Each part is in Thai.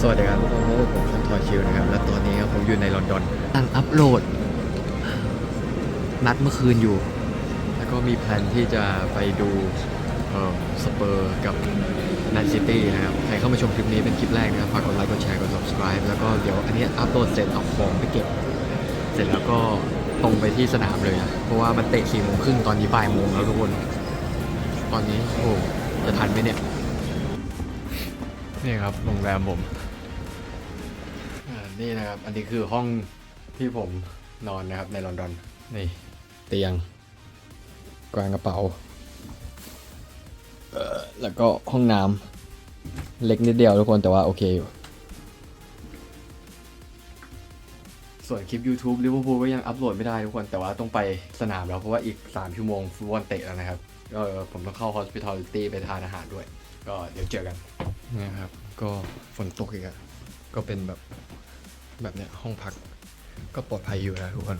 สวัสดีครับผมโมผมคันทอชิวนะครับ และตอนนี้ครับผมอยู่ในลอนดอนตั้งอัพโหลด นัดเมื่อคืนอยู่ แล้วก็มีแผนที่จะไปดูเอ่อสเปอร์กับแมนซิตี้นะครับ ใครเข้ามาชมคลิปนี้เป็นคลิปแรกนะครับ ฝากกดไลค์ กดแชร์ กด subscribe แล้วก็เดี๋ยวอันนี้อัพโหลดเสร็จเอาของไปเก็บ เสร็จแล้วก็ตรงไปที่สนามเลยนะเพราะว่ามันเตะสี่โมงครึ่งตอนนี้บ่ายโมงแล้วทุกคน ตอนนี้โอ้จะทันไหมเนี่ยนี่ครับโรงแรมผม นี่นะครับ อันนี้คือห้องที่ผมนอนนะครับในลอนดอน นี่เตียง กวางกระเป๋าเอ่อแล้วก็ห้องน้ำเล็กนิดเดียวทุกคนแต่ว่าโอเคอยู่ ส่วนคลิป YouTube ลิเวอร์พูลก็ยังอัปโหลดไม่ได้ทุกคนแต่ว่าต้องไปสนามแล้ว เพราะว่าอีก 3 ชั่วโมงฟุตบอลเตะแล้วนะครับก็ผมต้องเข้า hospitality ไปทานอาหารด้วย ก็เดี๋ยวเจอกันนี่ครับ ก็ฝนตกอีกอะก็เป็นแบบ แบบเนี้ยห้องพักก็ปลอดภัยอยู่นะทุกคน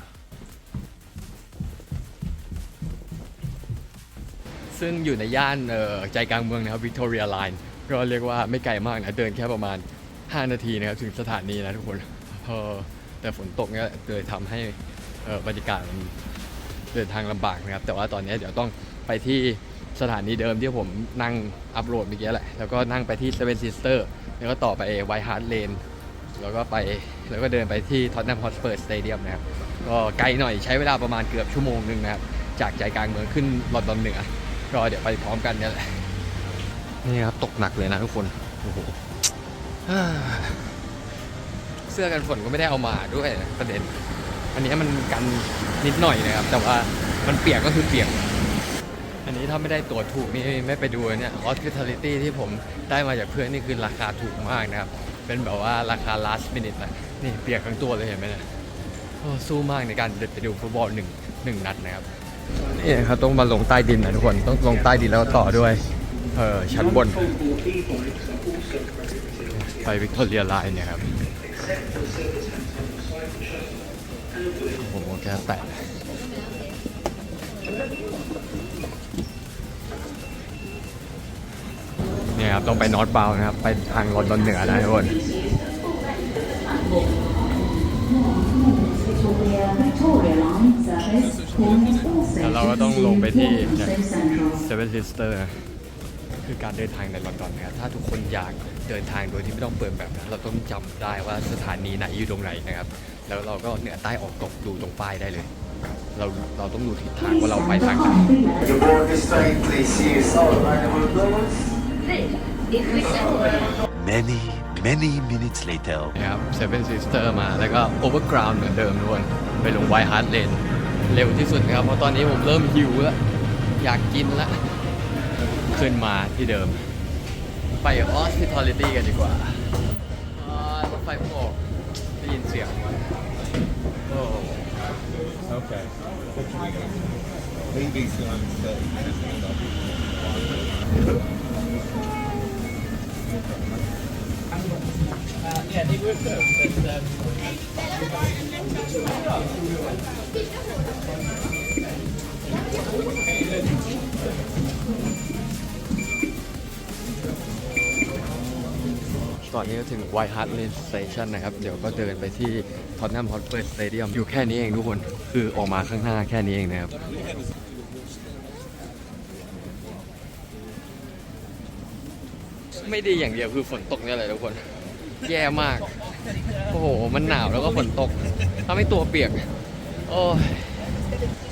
ซึ่งอยู่ในย่านเออใจกลางเมืองนะครับวิกตอเรียไลน์ก็เรียกว่าไม่ไกลมากนะ เดินแค่ประมาณ 5 นาทีนะครับ ถึงสถานีนะทุกคนเออแต่ฝนตกเนี่ยเลยทำให้เออบรรยากาศมันเดินทางลำบากนะครับ แต่ว่าตอนนี้เดี๋ยวต้องไปที่สถานีเดิมที่ผมนั่งอัพโหลดเมื่อกี้แหละ แล้วก็นั่งไปที่ Seven Sister แล้วก็ต่อไปไวท์ฮาร์ดเลน แล้วก็ไปแล้วก็เดินไปที่ท็อตแนมฮอสเปอร์สเตเดียมนะครับ ก็ไกลหน่อยใช้เวลาประมาณเกือบชั่วโมงหนึ่งนะครับ จากใจกลางเมืองขึ้นลอนดอนเหนือ ก็เดี๋ยวไปพร้อมกันเนี่ยแหละนี่ครับตกหนักเลยนะทุกคนโอ้โหอ่าเสื้อกันฝนก็ไม่ได้เอามาด้วยนะประเด็น อันนี้มันกันนิดหน่อยนะครับ แต่ว่ามันเปียกก็คือเปียก อันนี้ถ้าไม่ได้ตั๋วถูกนี่ไม่ไปดูเนี่ย hospitality ที่ผมได้มาจากเพื่อนนี่คือราคาถูกมากนะครับ เป็นแบบว่าราคา last minute นะนี่เปียกทั้งตัวเลยเห็นไหมเนี่ยโอ้สู้มากในการเดินไปดูฟุตบอลหนึ่งหนึ่งนัดนะครับนี่ครับต้องมาลงใต้ดินนะทุกคนต้องลงใต้ดินแล้วต่อด้วยเออชั้นบน ไปวิกตอเรียไลน์เนี่ยครับโอ้โหแกแตะ ครับต้องไปนอร์ทบาวนะครับ ไปทางลอนดอนเหนือนะทุกคนแล้วเราก็ต้องลงไปที่เซเว่นซิสเตอร์คือการเดินทางในลอนดอนนะครับถ้าทุกคนอยากเดินทางโดยที่ไม่ต้องเปิดแบบนะเราต้องจำได้ว่าสถานีไหนอยู่ตรงไหนนะครับ แล้วเราก็เหนือใต้ออกตกดูตรงป้ายได้เลย เราเราต้องดูทิศทางว่าเราไปทางไหน You board this train, please see you soon. Many, many minutes later. นะครับเซเว่นซิสเตอร์มาแล้วก็โอเวอร์กราวน์เหมือนเดิมทุกคนไปลงไวฮาร์ดเลนเร็วที่สุดนะครับ เพราะตอนนี้ผมเริ่มหิวแล้ว อยากกินแล้วขึ้นมาที่เดิม ไป hospitality กันดีกว่าอ่ารถไฟเพิ่งออกได้ยินเสียงโอ้ Okay. Maybe some yeah it worked out but um ตอนนี้ก็ถึง White Hart Lane Station นะครับ เดี๋ยวก็เดินไปที่ Tottenham Hotspur Stadium อยู่แค่นี้เองทุกคน คือออกมาข้างหน้าแค่นี้เองนะครับ ไม่ดีอย่างเดียวคือฝนตกเนี่ยแหละทุกคน แย่มาก โอ้โห มันหนาวแล้วก็ฝนตกทำให้ตัวเปียกโอ้ย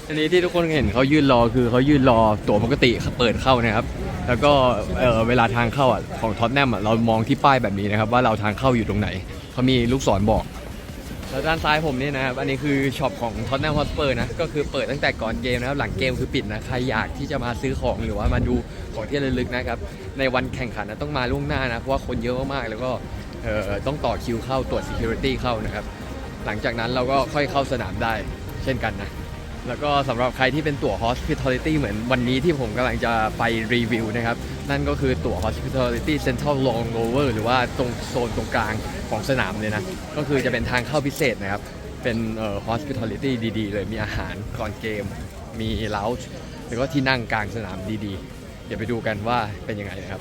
อันนี้ที่ทุกคนเห็นเขายืนรอคือเขายืนรอตั๋วปกติเปิดเข้านะครับ แล้วก็เออเวลาทางเข้าอะของท็อตแนมอะเรามองที่ป้ายแบบนี้นะครับ ว่าเราทางเข้าอยู่ตรงไหนเขามีลูกศรบอก แล้วด้านซ้ายผมนี่นะครับ อันนี้คือช็อปของท็อตแนมฮอสเปอร์นะ ก็คือเปิดตั้งแต่ก่อนเกมนะครับ หลังเกมคือปิดนะ ใครอยากที่จะมาซื้อของหรือว่ามาดูของที่ระลึกนะครับ ในวันแข่งขันนะต้องมาล่วงหน้านะ เพราะว่าคนเยอะมากๆ แล้วก็เอ่อต้องต่อคิวเข้าตรวจ Security เข้านะครับ หลังจากนั้นเราก็ค่อยเข้าสนามได้เช่นกันนะ แล้วก็สำหรับใครที่เป็นตั๋ว hospitality เหมือนวันนี้ที่ผมกำลังจะไปรีวิวนะครับ นั่นก็คือตั๋ว hospitality central long over หรือว่าตรงโซนตรงกลางของสนามเลยนะ ก็คือจะเป็นทางเข้าพิเศษนะครับ เป็นเอ่อ hospitality ดีๆ เลยมีอาหารก่อนเกม มี lounge แล้วก็ที่นั่งกลางสนามดีๆ เดี๋ยวไปดูกันว่าเป็นยังไงนะครับ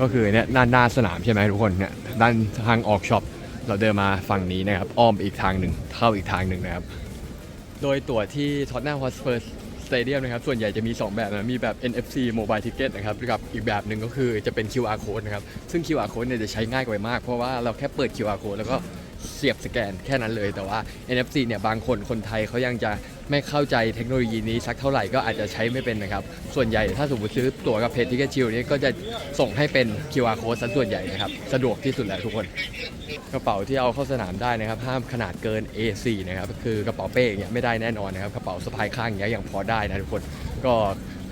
ก็คือเนี่ยหน้านหน้าสนามใช่ไหมทุกคนเนี่ยด้านทางออกช็อปเราเดินมาฝั่งนี้นะครับ อ้อมอีกทางหนึ่งเข้าอีกทางหนึ่งนะครับ โดยตั๋วที่ท็อตแน็มฮอสเฟอร์สเตเดียมนะครับ ส่วนใหญ่จะมี 2 แบบนะ มีแบบ NFC Mobile Ticket นะครับกับอีกแบบหนึ่งก็คือจะเป็น QR Code นะครับ ซึ่ง QR Code เนี่ยจะใช้ง่ายกว่ามาก เพราะว่าเราแค่เปิด QR Code แล้วก็เสียบสแกนแค่นั้นเลย แต่ว่า NFC เนี่ยบางคนคนไทยเขายังจะ ไม่เข้าใจเทคโนโลยีนี้สักเท่าไหร่ก็อาจจะใช้ไม่เป็นนะครับ ส่วนใหญ่ถ้าสมมติซื้อตั๋วกับเพจทิกเก็ตชิลนี่ก็จะส่งให้เป็น QR Code ซะส่วนใหญ่นะครับ สะดวกที่สุดแล้วทุกคน กระเป๋าที่เอาเข้าสนามได้นะครับ ห้ามขนาดเกิน A4 นะครับคือกระเป๋าเป้อย่างเงี้ยไม่ได้แน่นอนนะครับกระเป๋าสะพายข้างอย่างยยังพอได้นะทุกคนก็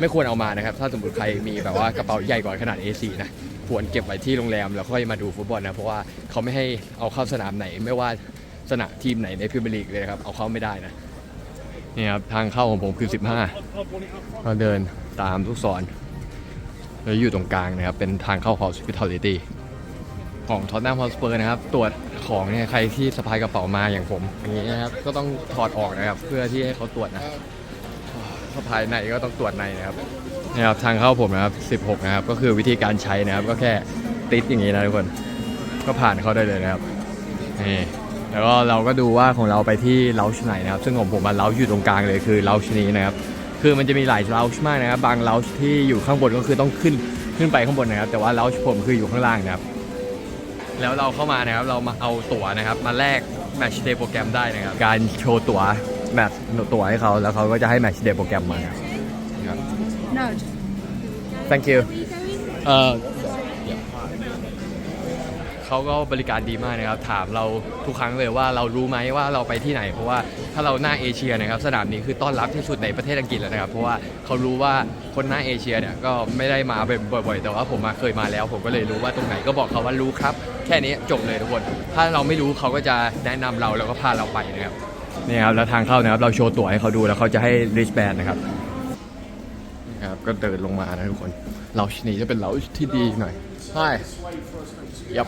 ไม่ควรเอามานะครับ ถ้าสมมติใครมีแบบว่ากระเป๋าใหญ่กว่าขนาด A4 นะควรเก็บไว้ที่โรงแรมแล้วค่อยมาดูฟุตบอลนะเพราะว่าเขาไม่ให้เอาเข้าสนามไหนไม่ว่าสนามทีมไหนในพรีเมียร์ลีกเลยนะครับเอาเข้าไม่ได้นะ นี่ครับทางเข้าของผมคือ 15ก็เดินตามลูกศรแล้วอยู่ตรงกลางนะครับ เป็นทางเข้าของ hospitality ของท็อตแนมฮอสเปอร์นะครับ ตรวจของเนี่ยใครที่สะพายกระเป๋ามาอย่างผมอย่างนี้นะครับ ก็ต้องถอดออกนะครับ เพื่อที่ให้เขาตรวจนะสะพายในก็ต้องตรวจในนะครับนี่ครับทางเข้าผมนะครับ 16 นะครับ ก็คือวิธีการใช้นะครับ ก็แค่ติดอย่างนี้นะทุกคน ก็ผ่านเข้าได้เลยนะครับนี่ แล้วก็เราก็ดูว่าของเราไปที่เลาช์ไหนนะครับ ซึ่งของผมมาเลาช์อยู่ตรงกลางเลยคือเลาช์นี้นะครับ คือมันจะมีหลายเลาช์มากนะครับ บางเลาช์ที่อยู่ข้างบนก็คือต้องขึ้นขึ้นไปข้างบนนะครับ แต่ว่าเลาช์ผมคืออยู่ข้างล่างนะครับ แล้วเราเข้ามานะครับเรามาเอาตั๋วนะครับ มาแลกแมตช์เดย์โปรแกรมได้นะครับ การโชว์ตั๋วแมตช์ตั๋วให้เขาแล้วเขาก็จะให้แมตช์เดย์โปรแกรมมาครับครับ No. thank you เอ่อ เขาก็บริการดีมากนะครับ ถามเราทุกครั้งเลยว่าเรารู้ไหมว่าเราไปที่ไหน เพราะว่าถ้าเราหน้าเอเชียนะครับ สนามนี้คือต้อนรับที่สุดในประเทศอังกฤษแล้วนะครับ เพราะว่าเขารู้ว่าคนหน้าเอเชียเนี่ยก็ไม่ได้มาบ่อยๆ แต่ว่าผมมาเคยมาแล้ว ผมก็เลยรู้ว่าตรงไหนก็บอกเขาว่ารู้ครับ แค่นี้จบเลยทุกคน ถ้าเราไม่รู้เขาก็จะแนะนำเราแล้วก็พาเราไปนะครับนี่ครับแล้วทางเข้านะครับเราโชว์ตั๋วให้เขาดูแล้วเขาจะให้ wrist band นะครับนะครับก็เดินลงมานะทุกคนเราชนี้จะเป็นเราที่ดีหน่อย Hi Yep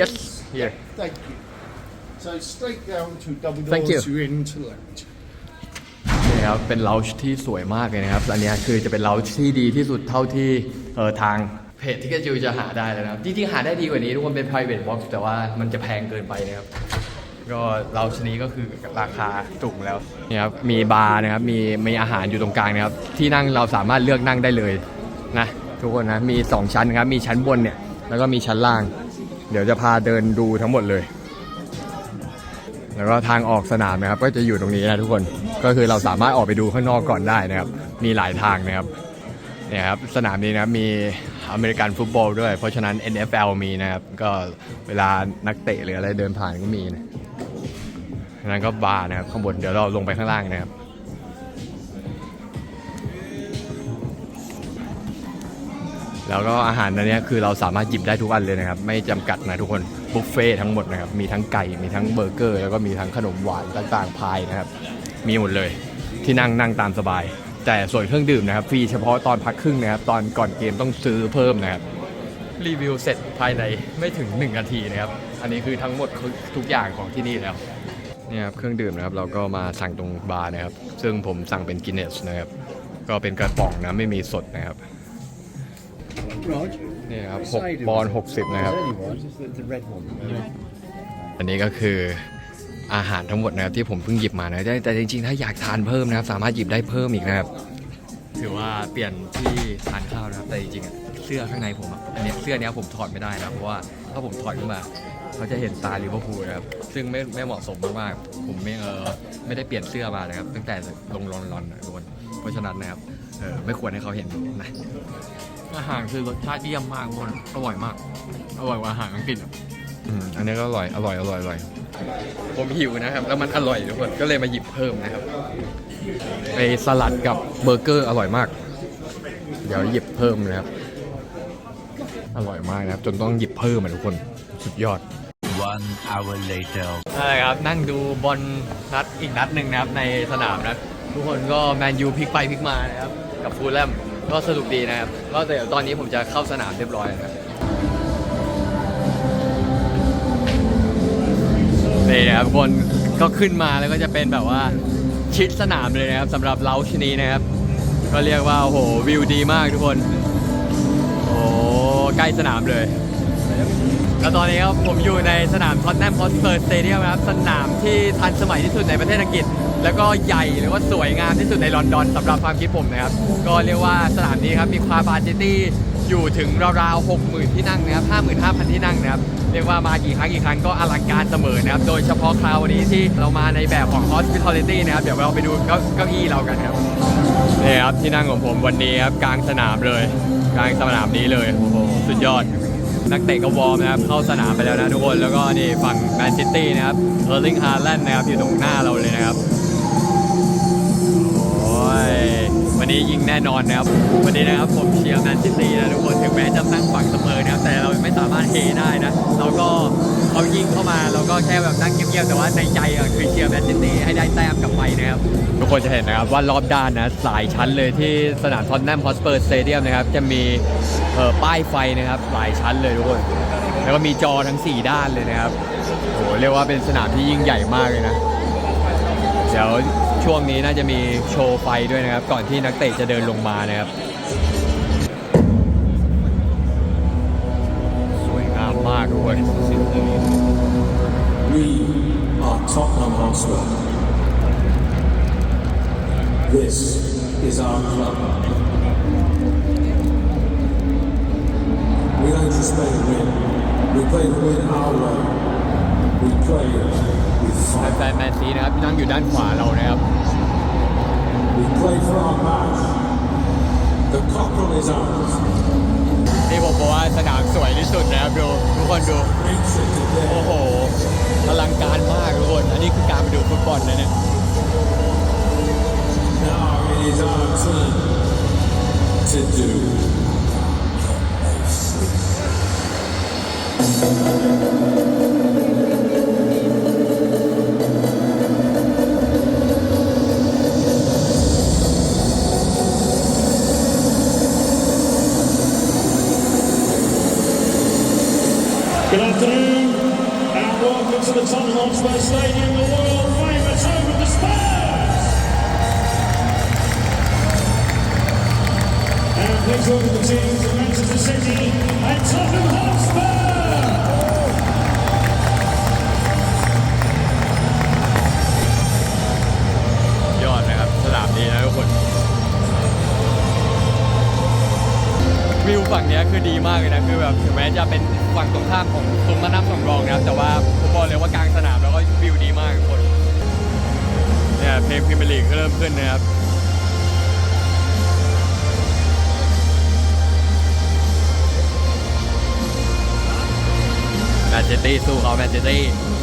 Yes Here Thank you. So straight down to double Thank doors, you. you're in to lunch. นี่ครับเป็นเลาชที่สวยมากเลยนะครับ อันเนี้ยคือจะเป็นเลาชที่ดีที่สุดเท่าที่เออทางเพจที่กจิวจะหาได้แล้วนะครับ จริงๆ หาได้ดีกว่านี้ทุกคนเป็น private box แต่ว่ามันจะแพงเกินไปนะครับ ก็เราชนี้ก็คือราคาสูงแล้วนี่ครับมีบาร์นะครับมีมีอาหารอยู่ตรงกลางนะครับที่นั่งเราสามารถเลือกนั่งได้เลยนะทุกคนนะมี 2 ชั้นนะครับมีชั้นบนเนี่ย แล้วก็มีชั้นล่าง เดี๋ยวจะพาเดินดูทั้งหมดเลย แล้วก็ทางออกสนามนะครับ ก็จะอยู่ตรงนี้นะทุกคน ก็คือเราสามารถออกไปดูข้างนอกก่อนได้นะครับ มีหลายทางนะครับ เนี่ยครับสนามนี้นะมีอเมริกันฟุตบอลด้วย เพราะฉะนั้น NFL มีนะครับ ก็เวลานักเตะหรืออะไรเดินผ่านก็มีนะนั้นก็บาร์นะครับข้างบนเดี๋ยวเราลงไปข้างล่างนะครับ แล้วก็อาหารอันนี้คือเราสามารถหยิบได้ทุกอันเลยนะครับ ไม่จำกัดนะทุกคนบุฟเฟ่ทั้งหมดนะครับ มีทั้งไก่ มีทั้งเบอร์เกอร์ แล้วก็มีทั้งขนมหวานต่างๆพายนะครับ มีหมดเลยที่นั่งนั่งตามสบาย แต่ส่วนเครื่องดื่มนะครับฟรีเฉพาะตอนพักครึ่งนะครับ ตอนก่อนเกมต้องซื้อเพิ่มนะครับ รีวิวเสร็จภายในไม่ถึง1นาทีนะครับ อันนี้คือทั้งหมดทุกอย่างของที่นี่แล้วเนี่ยครับเครื่องดื่มนะครับเราก็มาสั่งตรงบาร์นะครับ ซึ่งผมสั่งเป็นกินเนสนะครับ ก็เป็นกระป๋องนะไม่มีสดนะครับ นี่ครับ6ปอนด์60 นะครับ อันนี้ก็คืออาหารทั้งหมดนะครับที่ผมเพิ่งหยิบมานะแต่แต่จริงๆ ถ้าอยากทานเพิ่มนะครับ สามารถหยิบได้เพิ่มอีกนะครับ ถือว่าเปลี่ยนที่ทานข้าวนะครับ แต่จริงๆอะเสื้อข้างในผมอะอันเนี้ยเสื้อเนี้ยผมถอดไม่ได้นะเพราะว่าถ้าผมถอดขึ้นมา เขาจะเห็นตาลิเวอร์พูลนะครับ ซึ่งไม่ไม่เหมาะสมมากๆผมไม่เออไม่ได้เปลี่ยนเสื้อมานะครับ ตั้งแต่ลงลอนลอนนะทุกคนเพราะฉะนั้นนะครับเออไม่ควรให้เขาเห็นนะอาหารคือรสชาติเยี่ยมมากทุกคนอร่อยมาก อร่อยกว่าอาหารอังกฤษอะอืมอันนี้ก็อร่อยอร่อยอร่อยอร่อยผมหิวนะครับ แล้วมันอร่อยทุกคนก็เลยมาหยิบเพิ่มนะครับไอสลัดกับเบอร์เกอร์อร่อยมาก เดี๋ยวหยิบเพิ่มนะครับ อร่อยมากนะครับ จนต้องหยิบเพิ่มอะทุกคนสุดยอด One hour later. ใช่ครับนั่งดูบอลนัดอีกนัดหนึ่งนะครับในสนามนะ ทุกคนก็แมนยูพลิกไปพลิกมานะครับ กับฟูลแลมก็สนุกดีนะครับก็เดี๋ยวตอนนี้ผมจะเข้าสนามเรียบร้อยนะครับนี่นะครับทุกคนก็ขึ้นมาแล้วก็จะเป็นแบบว่าชิดสนามเลยนะครับสำหรับเราชนีนะครับ ก็เรียกว่าโอ้โหวิวดีมากทุกคนโอ้ใกล้สนามเลยแล้วตอนนี้ครับผมอยู่ในสนามท็อตแนมฮอสเปอร์สเตเดียมนะครับ สนามที่ทันสมัยที่สุดในประเทศอังกฤษ แล้วก็ใหญ่หรือว่าสวยงามที่สุดในลอนดอนสำหรับความคิดผมนะครับ ก็เรียกว่าสนามนี้ครับมีความบาจิตี้อยู่ถึงราวๆ60,000 ที่นั่งนะครับ55,000 ที่นั่งนะครับ เรียกว่ามากี่ครั้งกี่ครั้งก็อลังการเสมอนะครับ โดยเฉพาะคราวนี้ที่เรามาในแบบของ hospitality นะครับ เดี๋ยวเราไปดูเก้าเก้าอี้เรากันครับนี่ครับที่นั่งของผมวันนี้ครับกลางสนามเลย กลางสนามนี้เลยโอ้โหสุดยอด นักเตะก็วอร์มนะครับเข้าสนามไปแล้วนะทุกคนแล้วก็นี่ฝั่งแมนซิตี้นะครับเออร์ลิงฮาแลนด์นะครับอยู่ตรงหน้าเราเลยนะครับ วันนี้ยิงแน่นอนนะครับ วันนี้นะครับผมเชียร์แมนซิตี้นะทุกคนถึงแม้จะนั่งฝั่งเสมอนะครับแต่เราไม่สามารถเฮได้นะ เราก็เขายิงเข้ามาเราก็แค่แบบนั่งเงียบๆแต่ว่าในใจอะคือเชียร์แมนซิตี้ให้ได้แต้มกลับไปนะครับทุกคนจะเห็นนะครับว่ารอบด้านนะหลายชั้นเลยที่สนามทอนแนมฮอสเปอร์สเตเดียมนะครับจะมีเอ่อป้ายไฟนะครับหลายชั้นเลยทุกคน แล้วก็มีจอทั้ง 4 ด้านเลยนะครับโอ้โหเรียกว่าเป็นสนามที่ยิ่งใหญ่มากเลยนะ เดี๋ยวช่วงนี้น่าจะมีโชว์ไฟด้วยนะครับ ก่อนที่นักเตะจะเดินลงมานะครับ สวยงามมากทุกคน We are Tottenham Hotspur. This is our club. We don't just play to win. We play to win our way. We play with แฟ fight. นแมนซีนะครับที่นั่งอยู่ด้านขวาเรานะครับ We play for our match. The cockerel is ours. ที่ผมบอกว่าสนามสวยที่สุดนะครับดูทุกคนดู Makes it today. โอ้โหอลังการมากทุกคน อันนี้คือการไปดูฟุตบอลนะเนี่ย Now it is our turn to do. 'Good to the Tottenham Hotspur Stadium, the world famous home of the Spurs. And please welcome the teams of Manchester City and Tottenham Hotspur. ยอดนะครับสนามนี้นะทุกคนวิวฝั่งนี้คือดีมากเลยนะ คือแบบถึงแม้จะเป็นฝั่งตรงข้ามของซุ้มมาน้ำสำรองนะครับแต่ว่า บอกเลยว่ากลางสนามแล้วก็วิวดีมากทุกคนเนี่ยเพลงพรีเมียร์ลีกก็เริ่มขึ้นนะครับแมนเชสเตอร์สู้เขาแมนเชสเตอร์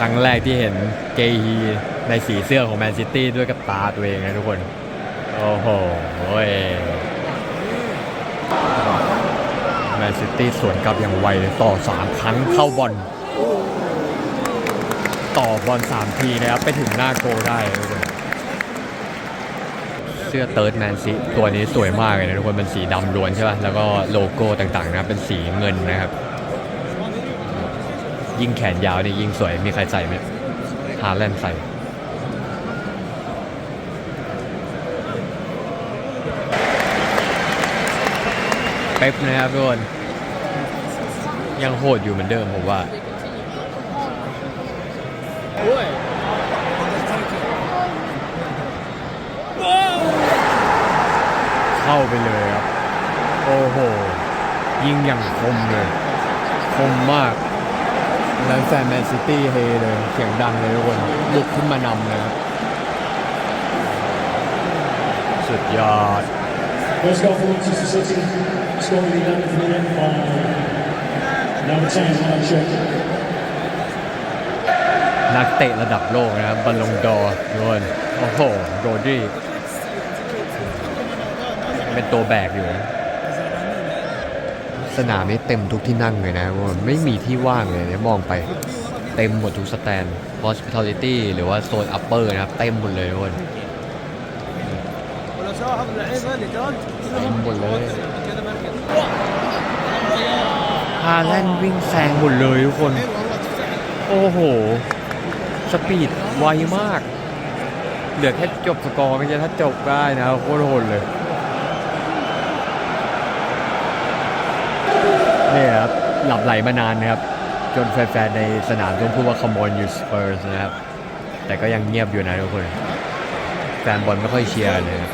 ครั้งแรกที่เห็นเกฮีในสีเสื้อของแมนซิตี้ด้วยกับตาตัวเองนะทุกคน โอ้โหแมนซิตี้สวนกลับอย่างไวเลยต่อ 3 ครั้งเข้าบอลต่อบอล3ทีนะครับ ไปถึงหน้าโกลได้ทุกคนเสื้อเติร์ดแมนซีตัวนี้สวยมากเลยนะทุกคนเป็นสีดำล้วนใช่ป่ะแล้วก็โลโก้ต่างๆนะเป็นสีเงินนะครับ ยิ่งแขนยาวนี่ยิ่งสวยมีใครใส่ไหมฮาแลนด์ใส่เป๊ปนะครับทุกคนยังโหดอยู่เหมือนเดิมผมว่าเข้าไปเลยครับ โอ้โห ยิงอย่างคมเลย คมมาก แล้วแฟนแมนซิตี้เฮเลยเสียงดังเลยทุกคนลุกขึ้นมานำเลยครับสุดยอด First goal for Manchester City. Scoring the eleventh minute by number ten, Ryan Shepherd. นักเตะระดับโลกนะครับบอลลงดอร์ทุกคนโอ้โหโรดรีเป็นตัวแบกอยู่นะ สนามนี้เต็มทุกที่นั่งเลยนะทุกคนไม่มีที่ว่างเลยเนี่ยมองไปเต็มหมดทุกสแตน hospitality หรือว่าโซน upper นะครับ เต็มหมดเลยทุกคนเต็มหมดเลยฮาแลนด์วิ่งแซงหมดเลยทุกคน โอ้โห สปีดไวมาก เหลือแค่จบสกอร์ไม่ใช่ถ้าจบได้นะโคตรโหดเลย เนี่ยครับหลับไหลมานานนะครับ จนแฟนๆในสนามต้องพูดว่า come on you Spurs นะครับ แต่ก็ยังเงียบอยู่นะทุกคน แฟนบอลไม่ค่อยเชียร์เลยครับ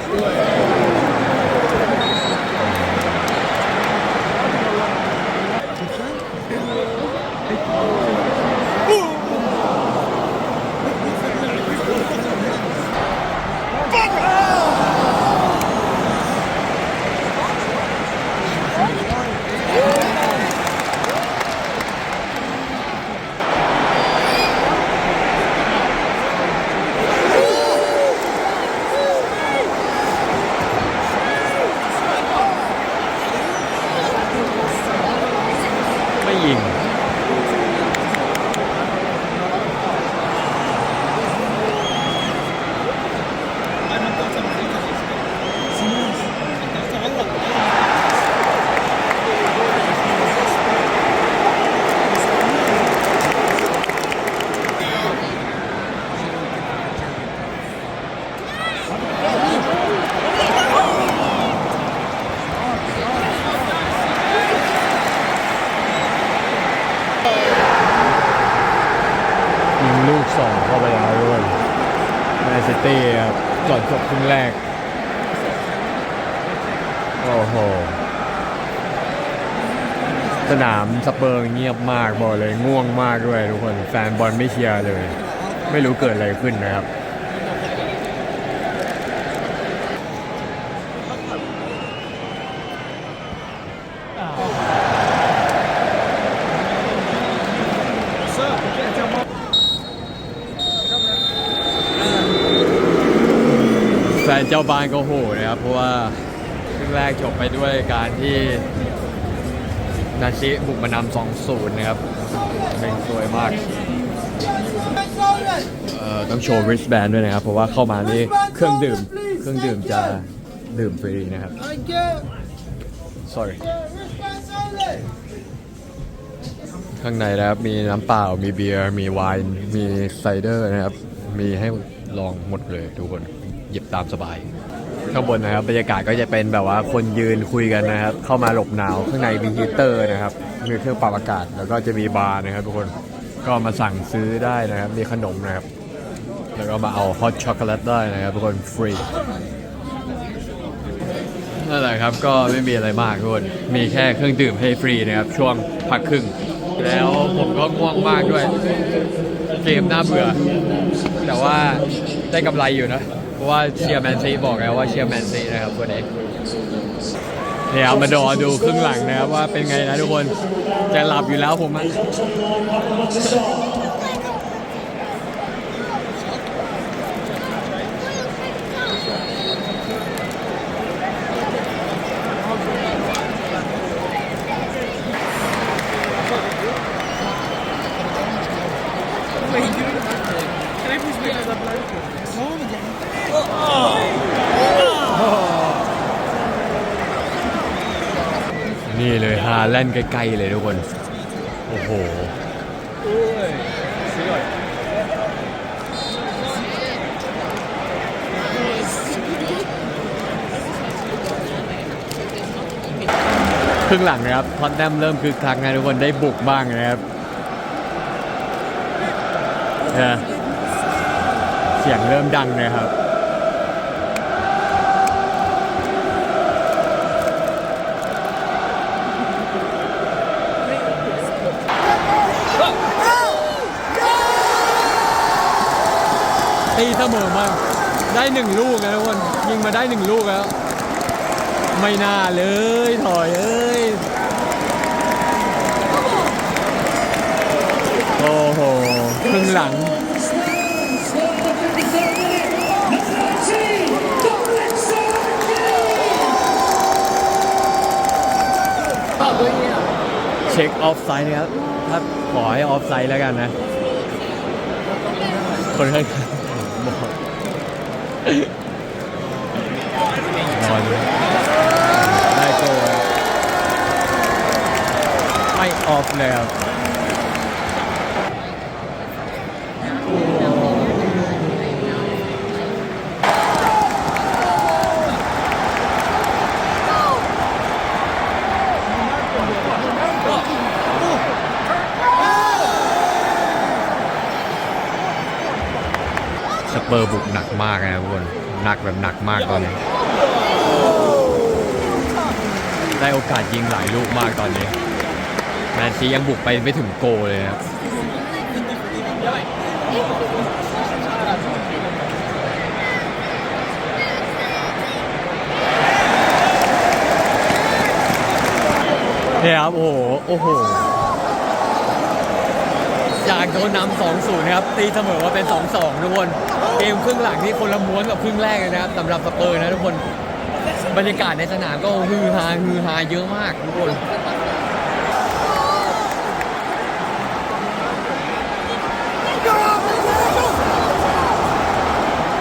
ไม่ยิง ยิงลูกสองเข้าไปแล้วด้วยแมนซิตี้ครับก่อนจบ ครึ่งแรก โอ้โห สนามสเปอร์เงียบมากบอกเลยง่วงมากด้วยทุกคน แฟนบอลไม่เชียร์เลย ไม่รู้เกิดอะไรขึ้นนะครับ จ้าบ้านก็โหนะครับ เพราะว่าครึ่งแรกจบไปด้วยการที่นาชิบุกมานำสองศูนย์นะครับเป็นสวยมากเอ่อต้องโชว์ wristband ด้วยนะครับ เพราะว่าเข้ามานี่เครื่องดื่ม เครื่องดื่มจะดื่มฟรีนะครับ sorry ข้างในนะครับมีน้ำเปล่า มีเบียร์ มีไวน์ มีไซเดอร์นะครับ มีให้ลองหมดเลยทุกคน ยิบตามสบาย ข้างบนนะครับบรรยากาศก็จะเป็นแบบว่าคนยืนคุยกันนะครับ เข้ามาหลบหนาวข้างในมีฮีเตอร์นะครับมีเครื่องปรับอากาศแล้วก็จะมีบาร์นะครับทุกคนก็มาสั่งซื้อได้นะครับ มีขนมนะครับ แล้วก็มาเอาฮอตช็อกโกแลตได้นะครับทุกคนฟรีนั่นแหละครับก็ไม่มีอะไรมากทุกคนมีแค่เครื่องดื่มให้ฟรีนะครับ ช่วงพักครึ่ง แล้วผมก็ง่วงมากด้วย เกมน่าเบื่อ แต่ว่าได้กำไรอยู่นะ เพราะว่าเชียร์แมนซีบอกแล้วว่าเชียร์แมนซีนะครับวันนี้เดี๋ยวมาดอดูครึ่งหลังนะครับว่าเป็นไงนะทุกคนจะหลับอยู่แล้วผมอะ นี่เลยฮาแลนใกล้ๆเลยทุกคน โอ้โหครึ่งหลังนะครับท็อตแนมเริ่มคึกคักนะทุกคนได้บุกบ้างนะครับเสียงเริ่มดังนะครับ ตีเสมอมาได้หนึ่งลูกนะทุกคนยิงมาได้หนึ่งลูกแล้ว ไม่น่าเลยถอยเอ้ยโอ้โหครึ่งหลังเช็คออฟไซด์นะครับ ถ้าขอให้ออฟไซด์แล้วกันนะ คนข้าง นอนได้โกไม่ออฟเลยครับสเปอร์บุกน แบบหนักมากตอนนี้ ได้โอกาสยิงหลายลูกมากตอนนี้ แมนซียังบุกไปไม่ถึงโกเลยนะครับเนี่ยครับโอ้โห โอ้โห จากโดนนำ2-0นะครับ ตีเสมอมาเป็น2-2ทุกคน เกมครึ่งหลังนี่คนละม้วนกับครึ่งแรกเลยนะครับสำหรับสเปอร์นะทุกคน บรรยากาศในสนามก็ฮือฮาฮือฮาเยอะมากทุกคน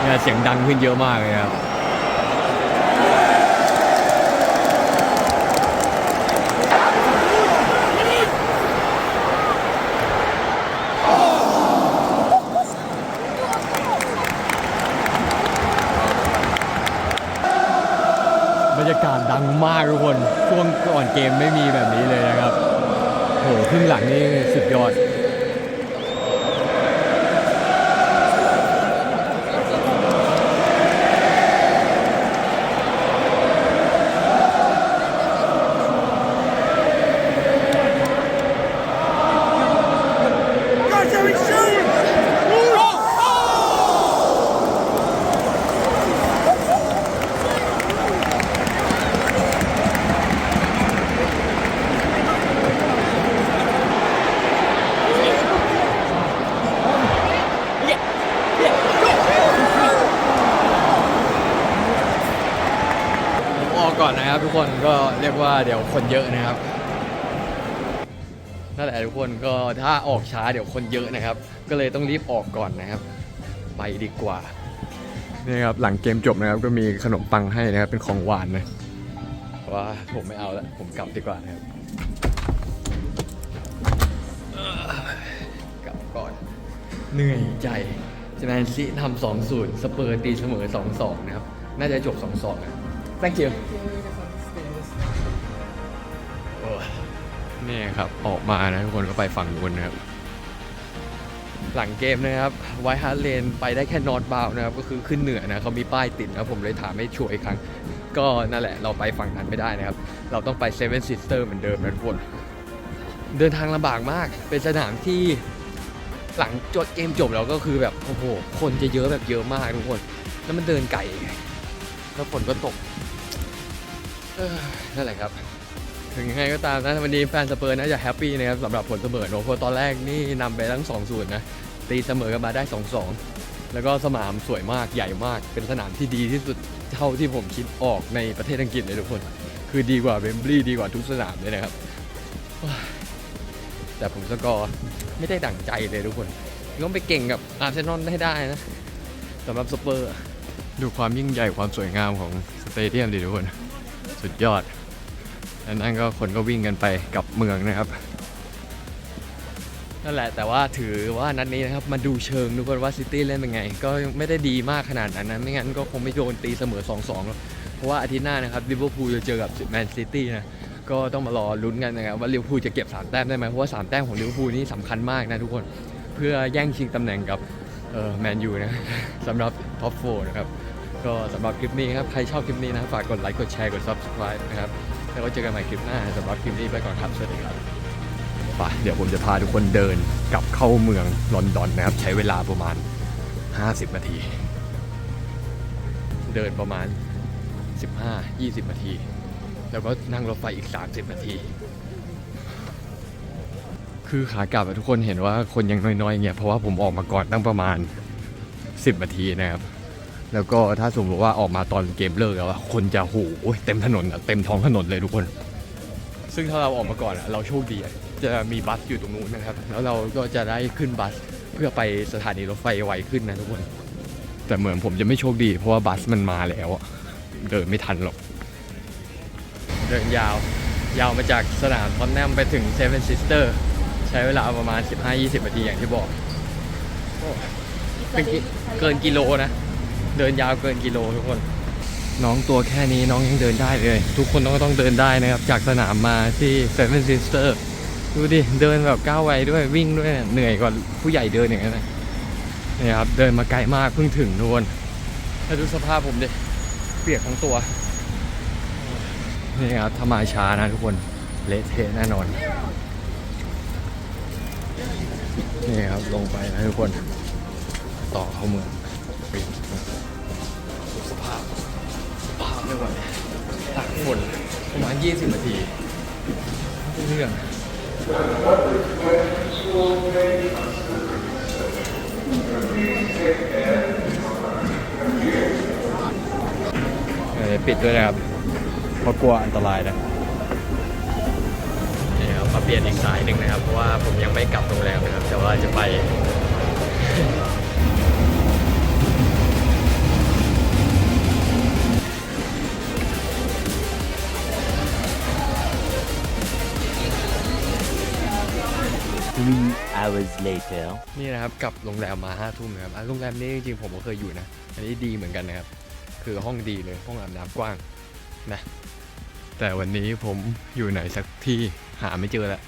เนี่ยเสียงดังขึ้นเยอะมากเลยครับ บรรยากาศ ดังมากทุกคนช่วงก่อนเกมไม่มีแบบนี้เลยนะครับโหครึ่งหลังนี่สุดยอด ออกก่อนนะครับทุกคนก็เรียกว่าเดี๋ยวคนเยอะนะครับนั่นแหละทุกคนก็ถ้าออกช้าเดี๋ยวคนเยอะนะครับ ก็เลยต้องรีบออกก่อนนะครับ ไปดีกว่านี่ครับหลังเกมจบนะครับก็มีขนมปังให้นะครับเป็นของหวานนะแต่ว่าผมไม่เอาแล้วผมกลับดีกว่านะครับเอ้อกลับก่อนเหนื่อยใจแมนซีทำสองศูนย์สเปอร์ตีเสมอสองสองนะครับ น่าจะจบสองสองนะ thank you นี่ครับ ออกมานะทุกคนก็ไปฝั่งนู้นนะครับ หลังเกมนะครับไวฮาร์เลนไปได้แค่นอตบาวนะครับ ก็คือขึ้นเหนือนะเขามีป้ายติดนะผมเลยถามให้ช่วยอีกครั้ง ก็นั่นแหละเราไปฝั่งนั้นไม่ได้นะครับ เราต้องไปเซเว่นซิสเตอร์เหมือนเดิมนะทุกคน เดินทางลำบากมาก เป็นสนามที่หลังจดเกมจบแล้วก็คือแบบโอ้โหคนจะเยอะแบบเยอะมากทุกคน แล้วมันเดินไกลแล้วฝนก็ตกนั่นแหละครับ ถึงยังไงก็ตามนะวันนี้แฟนสเปอร์น่าจะแฮปปี้นะครับสำหรับผลเสมอเนอะเพาะตอนแรกนี่นำไปทั้ง2 0นะตีเสมอกันมาได้ 2-2 แล้วก็สนามสวยมากใหญ่มากเป็นสนามที่ดีที่สุดเท่าที่ผมคิดออกในประเทศอังกฤษเลยทุกคน คือดีกว่าเบมบลีย์ดีกว่าทุกสนามเลยนะครับ แต่ผมสกอร์ไม่ได้ดั่งใจเลยทุกคนต้องไปเก่งกับอาร์เซนอลให้ได้นะสำหรับสเปอร์ ดูความยิ่งใหญ่ความสวยงามของสเตเดียมดิทุกคน สุดยอด นั่นก็คนก็วิ่งกันไปกับเมืองนะครับ นั่นแหละแต่ว่าถือว่านัดนี้นะครับ มาดูเชิงดูกันว่าซิตี้เล่นเป็นไง ก็ไม่ได้ดีมากขนาดนั้นนะไม่งั้นก็คงไม่โดนตีเสมอ 2-2หรอกเพราะว่าอาทิตย์หน้านะครับลิเวอร์พูลจะเจอกับแมนซิตี้นะก็ต้องมารอลุ้นกันนะครับว่าลิเวอร์พูลจะเก็บ 3 แต้มได้ไหมเพราะว่า 3 แต้มของลิเวอร์พูลนี่สำคัญมากนะทุกคนเพื่อแย่งชิงตำแหน่งกับเออแมนยูนะสำหรับท็อปโฟนะครับ ก็สำหรับคลิปนี้ครับ ใครชอบคลิปนี้นะ ฝากกดไลค์กดแชร์กด subscribe นะครับ แล้วก็เจอกันใหม่คลิปหน้าสำหรับคลิปนี้ไปก่อนครับ สวัสดีครับไปเดี๋ยวผมจะพาทุกคนเดินกลับเข้าเมืองลอนดอนนะครับ ใช้เวลาประมาณ 50 นาที เดินประมาณ 15-20 นาที แล้วก็นั่งรถไฟอีก 30 นาที คือขากลับทุกคนเห็นว่าคนยังน้อยๆเงี้ยเพราะว่าผมออกมาก่อนตั้งประมาณ 10 นาทีนะครับ แล้วก็ถ้าสมมติว่าออกมาตอนเกมเลิกแล้วอะคนจะโหเต็มถนนอะเต็มท้องถนนเลยทุกคน ซึ่งถ้าเราออกมาก่อนอะเราโชคดีอะจะมีบัสอยู่ตรงนู้นนะครับ แล้วเราก็จะได้ขึ้นบัสเพื่อไปสถานีรถไฟไวขึ้นนะทุกคน แต่เหมือนผมจะไม่โชคดี เพราะว่าบัสมันมาแล้วอะเดินไม่ทันหรอก เดินยาวยาวมาจากสนามทอนแนมไปถึงเซเว่นซิสเตอร์ใช้เวลาประมาณ 15-20 นาทีอย่างที่บอกโอ้เป็นกิเกินกิโลนะ เดินยาวเกินกิโลทุกคน น้องตัวแค่นี้น้องยังเดินได้เลย ทุกคนต้องต้องเดินได้นะครับ จากสนามมาที่เซเว่นซิสเตอร์ดูดิ เดินแบบก้าวไวด้วยวิ่งด้วยเหนื่อยกว่าผู้ใหญ่เดินอย่างนั้นนะนี่ครับ เดินมาไกลมากเพิ่งถึงทุกคนถ้าดูสภาพผมดิเปียกทั้งตัวนี่ครับถ้ามาช้านะทุกคนเละเทะแน่นอนนี่ครับลงไปนะทุกคน ต่อเข้าเมือง ไม่ไหวตากฝนประมาณ 20 นาทีเรื่องเออปิดด้วยนะครับเพราะกลัวอันตรายนะนี่ครับมาเปลี่ยนอีกสายหนึ่งนะครับ เพราะว่าผมยังไม่กลับโรงแรมนะครับ แต่ว่าจะไป Three hours later. นี่นะครับกลับโรงแรมมาห้าทุ่มนะครับอะโรงแรมนี้จริงๆผมก็เคยอยู่นะ อันนี้ดีเหมือนกันนะครับ คือห้องดีเลยห้องอาบน้ำกว้างนะ แต่วันนี้ผมอยู่ไหนสักที่หาไม่เจอแล้ว